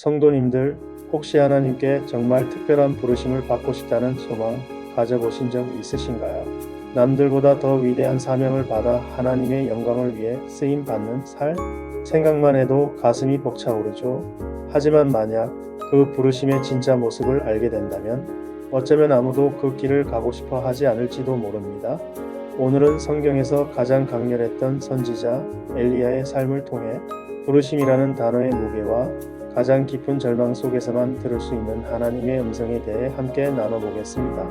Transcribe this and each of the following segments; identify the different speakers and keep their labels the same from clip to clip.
Speaker 1: 성도님들 혹시 하나님께 정말 특별한 부르심을 받고 싶다는 소망 가져보신 적 있으신가요? 남들보다 더 위대한 사명을 받아 하나님의 영광을 위해 쓰임 받는 살 생각만 해도 가슴이 벅차오르죠. 하지만 만약 그 부르심의 진짜 모습을 알게 된다면 어쩌면 아무도 그 길을 가고 싶어 하지 않을지도 모릅니다. 오늘은 성경에서 가장 강렬했던 선지자 엘리야의 삶을 통해 부르심이라는 단어의 무게와 가장 깊은 절망 속에서만 들을 수 있는 하나님의 음성에 대해 함께 나눠보겠습니다.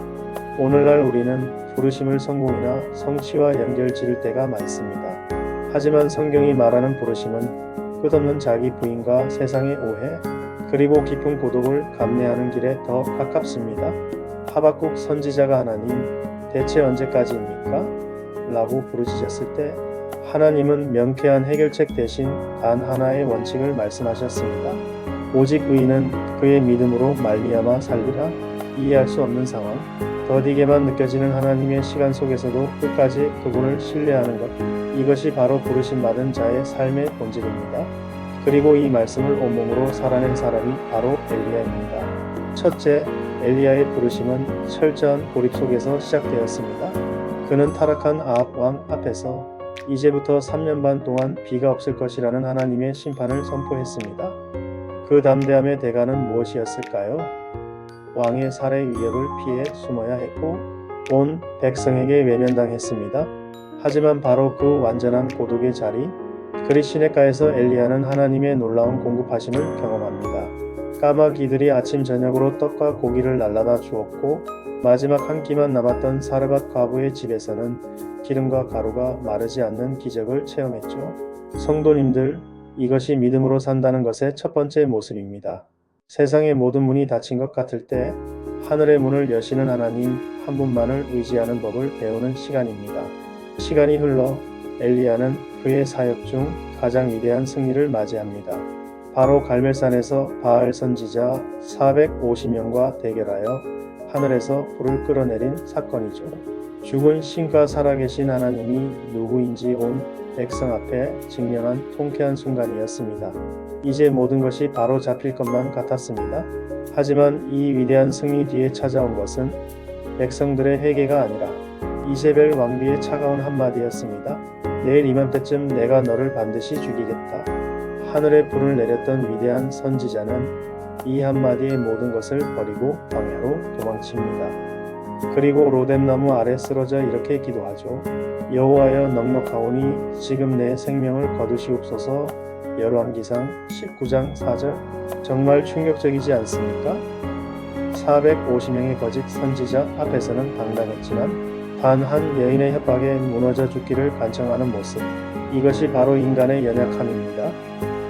Speaker 1: 오늘날 우리는 부르심을 성공이나 성취와 연결 지을 때가 많습니다. 하지만 성경이 말하는 부르심은 끝없는 자기 부인과 세상의 오해, 그리고 깊은 고독을 감내하는 길에 더 가깝습니다. 하박국 선지자가 하나님, 대체 언제까지입니까? 라고 부르짖었을 때 하나님은 명쾌한 해결책 대신 단 하나의 원칙을 말씀하셨습니다. 오직 의인은 그의 믿음으로 말미암아 살리라. 이해할 수 없는 상황, 더디게만 느껴지는 하나님의 시간 속에서도 끝까지 그분을 신뢰하는 것. 이것이 바로 부르심 받은 자의 삶의 본질입니다. 그리고 이 말씀을 온몸으로 살아낸 사람이 바로 엘리야입니다. 첫째, 엘리야의 부르심은 철저한 고립 속에서 시작되었습니다. 그는 타락한 아합 왕 앞에서 이제부터 3년 반 동안 비가 없을 것이라는 하나님의 심판을 선포했습니다. 그 담대함의 대가는 무엇이었을까요? 왕의 살해 위협을 피해 숨어야 했고 온 백성에게 외면당했습니다. 하지만 바로 그 완전한 고독의 자리 그리 시내가에서 엘리야는 하나님의 놀라운 공급하심을 경험합니다. 까마귀들이 아침 저녁으로 떡과 고기를 날라다 주었고 마지막 한 끼만 남았던 사르밧 과부의 집에서는 기름과 가루가 마르지 않는 기적을 체험했죠. 성도님들, 이것이 믿음으로 산다는 것의 첫 번째 모습입니다. 세상의 모든 문이 닫힌 것 같을 때 하늘의 문을 여시는 하나님 한 분만을 의지하는 법을 배우는 시간입니다. 시간이 흘러 엘리야는 그의 사역 중 가장 위대한 승리를 맞이합니다. 바로 갈멜산에서 바알 선지자 450명과 대결하여 하늘에서 불을 끌어내린 사건이죠. 죽은 신과 살아계신 하나님이 누구인지 온 백성 앞에 증명한 통쾌한 순간이었습니다. 이제 모든 것이 바로 잡힐 것만 같았습니다. 하지만 이 위대한 승리 뒤에 찾아온 것은 백성들의 회개가 아니라 이세벨 왕비의 차가운 한마디였습니다. 내일 이맘때쯤 내가 너를 반드시 죽이겠다. 하늘에 불을 내렸던 위대한 선지자는 이 한마디의 모든 것을 버리고 광야로 도망칩니다. 그리고 로뎀나무 아래 쓰러져 이렇게 기도하죠. 여호와여 넉넉하오니 지금 내 생명을 거두시옵소서. 열왕기상 19장 4절 정말 충격적이지 않습니까? 450명의 거짓 선지자 앞에서는 당당했지만 단 한 여인의 협박에 무너져 죽기를 간청하는 모습 이것이 바로 인간의 연약함입니다.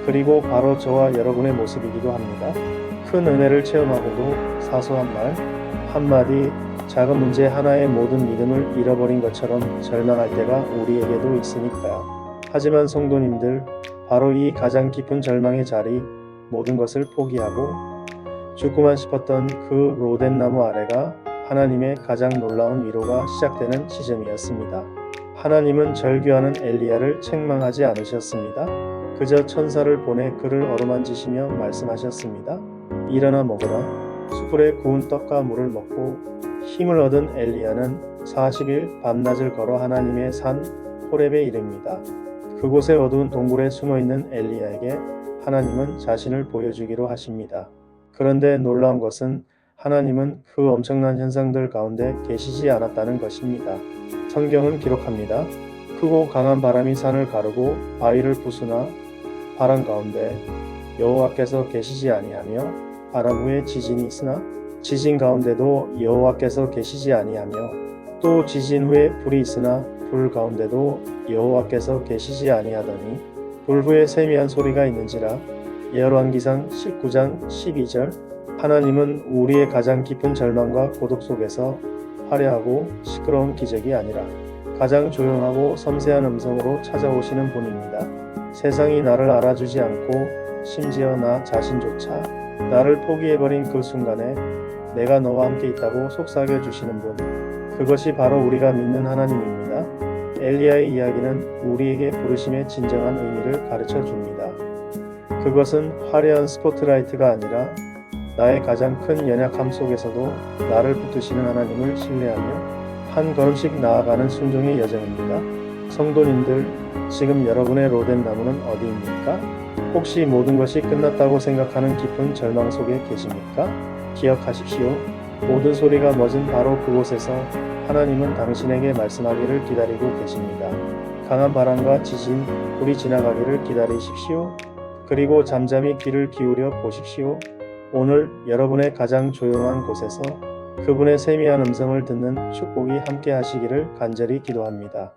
Speaker 1: 그리고 바로 저와 여러분의 모습이기도 합니다. 큰 은혜를 체험하고도 사소한 말 한마디 작은 문제 하나의 모든 믿음을 잃어버린 것처럼 절망할 때가 우리에게도 있으니까요. 하지만 성도님들, 바로 이 가장 깊은 절망의 자리, 모든 것을 포기하고 죽고만 싶었던 그 로뎀 나무 아래가 하나님의 가장 놀라운 위로가 시작되는 시점이었습니다. 하나님은 절규하는 엘리야를 책망하지 않으셨습니다. 그저 천사를 보내 그를 어루만지시며 말씀하셨습니다. 일어나 먹으라. 숯불에 구운 떡과 물을 먹고 힘을 얻은 엘리야는 40일 밤낮을 걸어 하나님의 산 호렙에 이릅니다. 그곳의 어두운 동굴에 숨어 있는 엘리야에게 하나님은 자신을 보여주기로 하십니다. 그런데 놀라운 것은 하나님은 그 엄청난 현상들 가운데 계시지 않았다는 것입니다. 성경은 기록합니다. 크고 강한 바람이 산을 가르고 바위를 부수나 바람 가운데 여호와께서 계시지 아니하며 바람 후에 지진이 있으나 지진 가운데도 여호와께서 계시지 아니하며 또 지진 후에 불이 있으나 불 가운데도 여호와께서 계시지 아니하더니 불 후에 세미한 소리가 있는지라 열왕기상 19장 12절 하나님은 우리의 가장 깊은 절망과 고독 속에서 화려하고 시끄러운 기적이 아니라 가장 조용하고 섬세한 음성으로 찾아오시는 분입니다. 세상이 나를 알아주지 않고 심지어 나 자신조차 나를 포기해버린 그 순간에 내가 너와 함께 있다고 속삭여 주시는 분. 그것이 바로 우리가 믿는 하나님입니다. 엘리야의 이야기는 우리에게 부르심의 진정한 의미를 가르쳐 줍니다. 그것은 화려한 스포트라이트가 아니라 나의 가장 큰 연약함 속에서도 나를 붙드시는 하나님을 신뢰하며 한 걸음씩 나아가는 순종의 여정입니다. 성도님들, 지금 여러분의 로덴 나무는 어디입니까? 혹시 모든 것이 끝났다고 생각하는 깊은 절망 속에 계십니까? 기억하십시오. 모든 소리가 멎은 바로 그곳에서 하나님은 당신에게 말씀하기를 기다리고 계십니다. 강한 바람과 지진, 불이 지나가기를 기다리십시오. 그리고 잠잠히 귀를 기울여 보십시오. 오늘 여러분의 가장 조용한 곳에서 그분의 세미한 음성을 듣는 축복이 함께 하시기를 간절히 기도합니다.